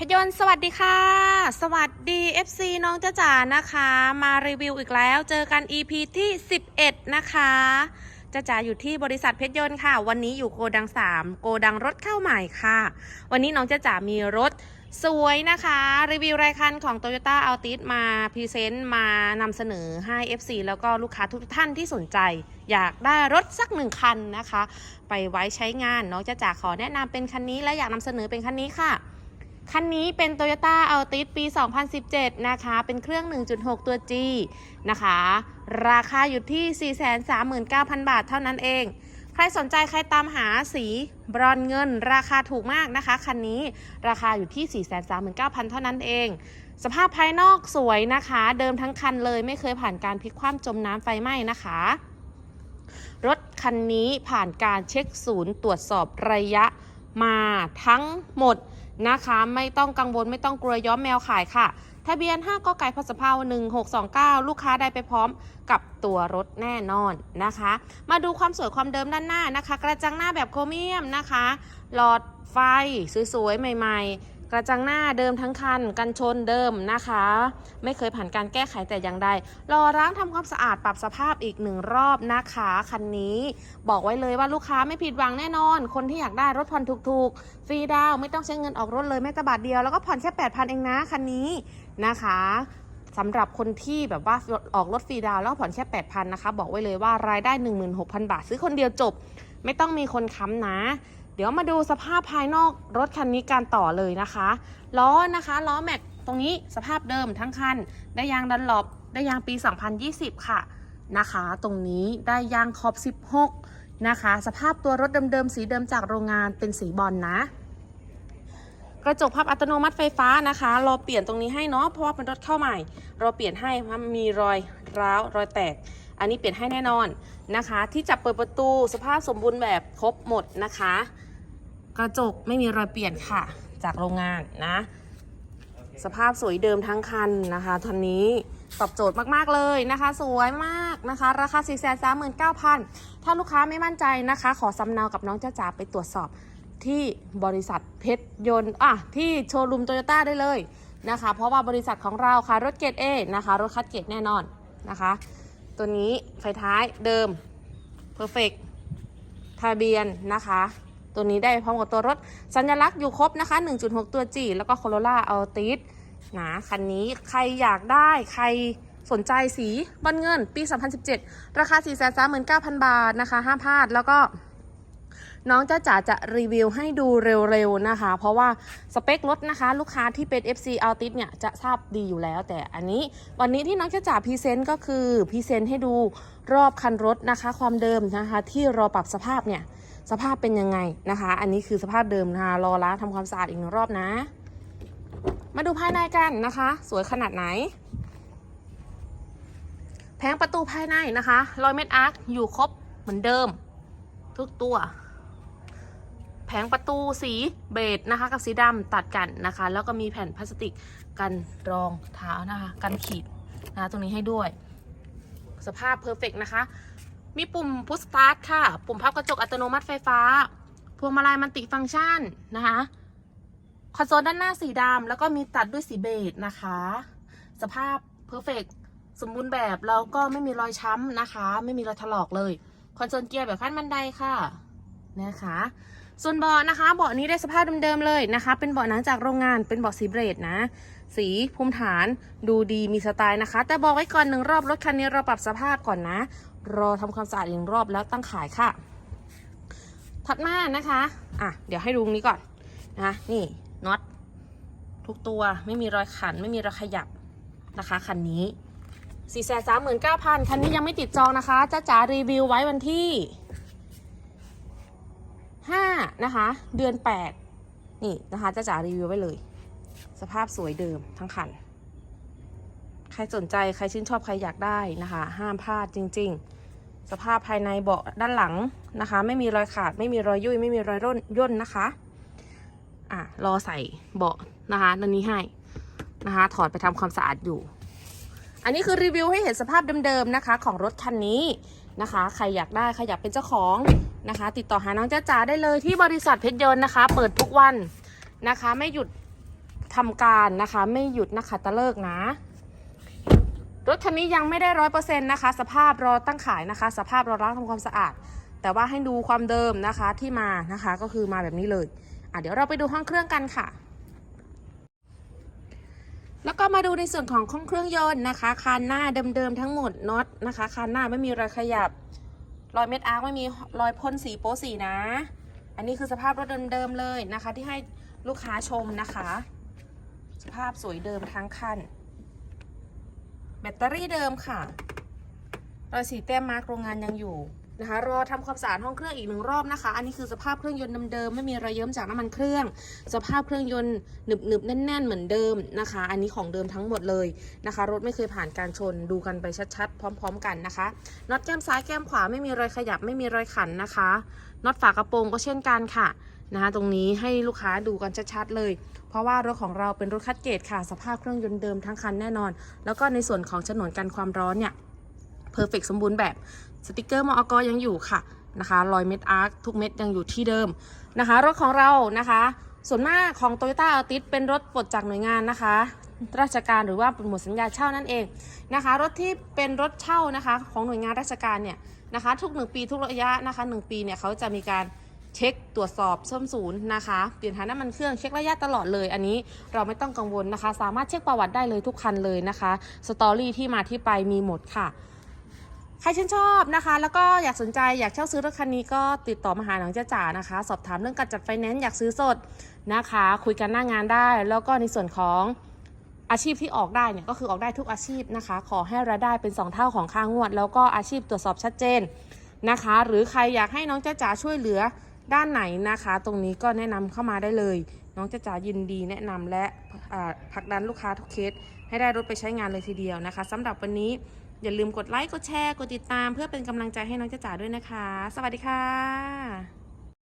พยนต์สวัสดีค่ะ สวัสดี FC น้องจ้าจ๋านะคะ มารีวิวอีกแล้วเจอกัน EP ที่ 11 นะคะจ้าจ๋าอยู่ที่บริษัทเพชรยนต์ค่ะ วันนี้อยู่โกดัง 3 โกดังรถเข้าใหม่ค่ะ วันนี้น้องจ้าจ๋ามีรถสวยนะคะ รีวิวรายคันของ Toyota a l t i s มาพรีเซนต์มานำเสนอให้ FC แล้วก็ลูกค้าทุกท่านที่สนใจ อยากได้รถสักหนึ่งคันนะคะ ไปไว้ใช้งานน้องจ้าจ๋าขอแนะนำเป็นคันนี้และอยากนำเสนอเป็นคันนี้ค่ะ คันนี้เป็น Toyota Altis ปี 2017 นะคะ เป็นเครื่อง 1.6 ตัว G นะคะ ราคาอยู่ที่ 439,000 บาทเท่านั้นเอง ใครสนใจใครตามหาสีบรอนเงิน ราคาถูกมากนะคะ คันนี้ราคาอยู่ที่ 439,000 เท่านั้นเอง สภาพภายนอกสวยนะคะ เดิมทั้งคันเลยไม่เคยผ่านการพลิกคว่ำจมน้ำไฟไหม้นะคะ รถคันนี้ผ่านการเช็คศูนย์ตรวจสอบระยะมาทั้งหมด นะคะ ไม่ต้องกังวลไม่ต้องกลัวย้อมแมวขายค่ะ ทะเบียน 5กไก่พศเภา1629 ลูกค้าได้ไปพร้อมกับตัวรถแน่นอนนะคะ มาดูความสวยความเดิมด้านหน้านะคะ กระจังหน้าแบบโครเมียมนะคะ หลอดไฟสวยๆใหม่ ๆ กระจังหน้าเดิมทั้งคัน กันชนเดิมนะคะ ไม่เคยผ่านการแก้ไขแต่อย่างใด รอล้างทำความสะอาดปรับสภาพอีกหนึ่งรอบนะคะคันนี้ บอกไว้เลยว่าลูกค้าไม่ผิดหวังแน่นอน คนที่อยากได้รถผ่อนถูกๆ ฟรีดาวไม่ต้องใช้เงินออกรถเลยแม้แต่บาทเดียวแล้วก็ผ่อนแค่8,000เองนะคันนี้นะคะสำหรับคนที่แบบว่าออกรถฟรีดาวแล้วก็ผ่อนแค่ 8,000นะคะ บอกไว้เลยว่ารายได้ 16,000 บาท ซื้อคนเดียวจบ ไม่ต้องมีคนค้ำนะ เดี๋ยวมาดูสภาพภายนอกรถคันนี้การต่อเลยนะคะ ล้อนะคะล้อแม็กตรงนี้สภาพเดิมทั้งคัน ได้ยางดันหลบได้ยางปี 2020 ค่ะนะคะ ตรงนี้ได้ยางขอบ 16 นะคะ สภาพตัวรถเดิมๆสีเดิมจากโรงงานเป็นสีบอลนะกระจกพับอัตโนมัติไฟฟ้านะคะเราเปลี่ยนตรงนี้ให้เนาะเพราะว่าเป็นรถเข้าใหม่ เราเปลี่ยนให้เพราะมีรอยร้าวรอยแตก อันนี้เปลี่ยนให้แน่นอนนะคะ ที่จับเปิดประตูสภาพสมบูรณ์แบบครบหมดนะคะ กระจกไม่มีรอยเปลี่ยนค่ะ จากโรงงานนะ สภาพสวยเดิมทั้งคันนะคะทันนี้ตอบโจทย์มาก ๆ เลยนะคะ สวยมากนะคะ ราคา 4 3 9 0 0 0 ถ้าลูกค้าไม่มั่นใจนะคะ ขอสำเนากับน้องจ้าจ๋าไปตรวจสอบที่บริษัทเพชรยนต์อะที่โชว์รูมโตโยต้าได้เลยนะคะ เพราะว่าบริษัทของเราค่ะ รถเกรดเอนะคะ รถคัดเกรดแน่นอนนะคะ ตัวนี้ไฟท้ายเดิม Perfect ทะเบียนนะคะ ตัวนี้ได้พร้อมกับตัวรถสัญลักษณ์อยู่ครบนะคะ 1.6 ตัว G แล้วก็ Corolla Altis นะคันนี้ใครอยากได้ใครสนใจสีบอลเงินปี 2017 ราคา 439,000 บาทนะคะห้ามพลาดแล้วก็น้องจ้าจ๋าจะรีวิวให้ดูเร็วๆนะคะ เพราะว่าสเปครถนะคะ ลูกค้าที่เป็น FC Altis เนี่ยจะทราบดีอยู่แล้ว แต่อันนี้วันนี้ที่น้องจ้าจ๋าพรีเซนต์ก็คือพรีเซนต์ให้ดูรอบคันรถนะคะ ความเดิมนะคะ ที่รอปรับสภาพเนี่ย สภาพเป็นยังไงนะคะ อันนี้คือสภาพเดิมนะคะรอล้างทำความสะอาดอีกหนึ่งรอบนะ มาดูภายในกันนะคะ สวยขนาดไหน แผงประตูภายในนะคะรอยเม็ดอาร์คอยู่ครบเหมือนเดิม ทุกตัว แผงประตูสีเบจนะคะกับสีดำตัดกันนะคะ แล้วก็มีแผ่นพลาสติกกันรองเท้านะคะกันขีดนะะตรงนี้ให้ด้วย สภาพเพอร์เฟกนะคะ มีปุ่มพุชสตาร์ทค่ะ ปุ่มพับกระจกอัตโนมัติไฟฟ้า พวงมาลัยมันติฟังก์ชันนะคะคอนโซลด้านหน้าสีดำแล้วก็มีตัดด้วยสีเบจนะคะ สภาพเพอร์เฟกสมบูรณ์แบบแล้วก็ไม่มีรอยช้ำนะคะ ไม่มีรอยถลอกเลยคอนโซลเกียร์แบบขั้นบันไดค่ะนะคะ ส่วนเบาะนะคะเบาะนี้ได้สภาพเดิมๆเลยนะคะ เป็นเบาะหนังจากโรงงานเป็นเบาะสีเบรดนะ สีภูมิฐานดูดีมีสไตล์นะคะ แต่บอกไว้ก่อนหนึ่งรอบรถคันนี้เราปรับสภาพก่อนนะ รอทำความสะอาดอีกรอบแล้วตั้งขายค่ะ ถัดมานะคะ อะ เดี๋ยวให้ดูตรงนี้ก่อนนะคะ นี่น็อตทุกตัวไม่มีรอยขันไม่มีรอยขยับนะคะคันนี้4ี่แสนสามหมื่นเก้าพันคันนี้ยังไม่ติดจองนะคะจ้าจ๋ารีวิวไว้วันที่ห้านะคะ เดือนแปดนี่นะคะจ้าจ๋ารีวิวไว้เลย สภาพสวยเดิมทั้งคัน ใครสนใจใครชื่นชอบใครอยากได้นะคะ ห้ามพลาดจริง ๆ สภาพภายในเบาะด้านหลังนะคะ ไม่มีรอยขาด ไม่มีรอยยุ่ย ไม่มีรอยร่นย่นนะคะอะรอใส่เบาะนะคะด้านนี้ให้นะคะ ถอดไปทำความสะอาดอยู่ อันนี้คือรีวิวให้เห็นสภาพเดิมๆนะคะ ของรถคันนี้นะคะ ใครอยากได้ใครอยากเป็นเจ้าของนะคะ ติดต่อหาน้องจ้าจ๋าได้เลยที่บริษัทเพชรยนต์นะคะ เปิดทุกวันนะคะ ไม่หยุดททำการนะคะ ไม่หยุดนะคะตะเลิกนะ รถคันนี้ยังไม่ได้ร้อยเปอร์เซ็นต์นะคะ สภาพรอตั้งขายนะคะ สภาพรอล้างทำความสะอาด แต่ว่าให้ดูความเดิมนะคะที่มานะคะก็คือมาแบบนี้เลยอะเดี๋ยวเราไปดูห้องเครื่องกันค่ะ แล้วก็มาดูในส่วนของห้องเครื่องยนต์นะคะคานหน้าเดิมๆทั้งหมดน็อตนะคะคานหน้าไม่มีรอยขยับรอยเม็ดอาร์คไม่มีรอยพ่นสีโป๊สีนะ อันนี้คือสภาพรถเดิมๆเลยนะคะ ที่ให้ลูกค้าชมนะคะ สภาพสวยเดิมทั้งคัน แบตเตอรี่เดิมค่ะ รอยสีแต้มมาร์กโรงงานยังอยู่นะคะ รอทำความสะอาดห้องเครื่องอีกหนึ่งรอบนะคะ อันนี้คือสภาพเครื่องยนต์เดิมๆไม่มีรอยเยิ้มจากน้ำมันเครื่อง สภาพเครื่องยนต์หนึบๆแน่น ๆ เหมือนเดิมนะคะ อันนี้ของเดิมทั้งหมดเลยนะคะ รถไม่เคยผ่านการชนดูกันไปชัดๆ พร้อม ๆ กันนะคะน็อตแก้มซ้ายแก้มขวาไม่มีรอยขยับไม่มีรอยขันนะคะน็อตฝากระโปรงก็เช่นกันค่ะ นะคะตรงนี้ให้ลูกค้าดูกันชัดๆเลย เพราะว่ารถของเราเป็นรถคัดเกรดค่ะ สภาพเครื่องยนต์เดิมทั้งคันแน่นอน แล้วก็ในส่วนของฉนวนกันความร้อนเนี่ยเพอร์เฟกสมบูรณ์แบบสติกเกอร์มอกยังอยู่ค่ะนะคะรอยเม็ดอาร์คทุกเม็ดยังอยู่ที่เดิมนะคะรถของเรานะคะส่วนมากของ t o y ต้าอัลติสเป็นรถปลดจากหน่วยงานนะคะ ราชการหรือว่าหมดสัญญาเช่านั่นเองนะคะ รถที่เป็นรถเช่านะคะ ของหน่วยงานราชการเนี่ยนะคะ ทุก 1 ปีทุกระยะนะคะ 1 ปีเนี่ยเขาจะมีการ เช็คตรวจสอบซ่อมศูนย์นะคะเปลี่ยนถ่ายน้ำมันเครื่องเช็คระยะตลอดเลย อันนี้เราไม่ต้องกังวลนะคะ สามารถเช็คประวัติได้เลยทุกคันเลยนะคะสตอรี่ที่มาที่ไปมีหมดค่ะใครชื่นชอบนะคะ แล้วก็อยากสนใจอยากเช่าซื้อรถคันนี้ก็ติดต่อมาหาหนังเจ้าจ๋านะคะ สอบถามเรื่องการจัดไฟแนนซ์อยากซื้อสดนะคะ คุยกันหน้างานได้ แล้วก็ในส่วนของอาชีพที่ออกได้เนี่ยก็คือออกได้ทุกอาชีพนะคะ ขอให้รายได้เป็น 2 เท่าของค่างวด แล้วก็อาชีพตรวจสอบชัดเจนนะคะ หรือใครอยากให้น้องเจ้าจ๋าช่วยเหลือ ด้านไหนนะคะ ตรงนี้ก็แนะนำเข้ามาได้เลย น้องจะจ๋ายินดีแนะนำและผลักดันลูกค้าทุกเคส ให้ได้รถไปใช้งานเลยทีเดียวนะคะสำหรับวันนี้อย่าลืมกดไลค์กดแชร์กดติดตาม เพื่อเป็นกำลังใจให้น้องจ้าจ๋าด้วยนะคะ สวัสดีค่ะ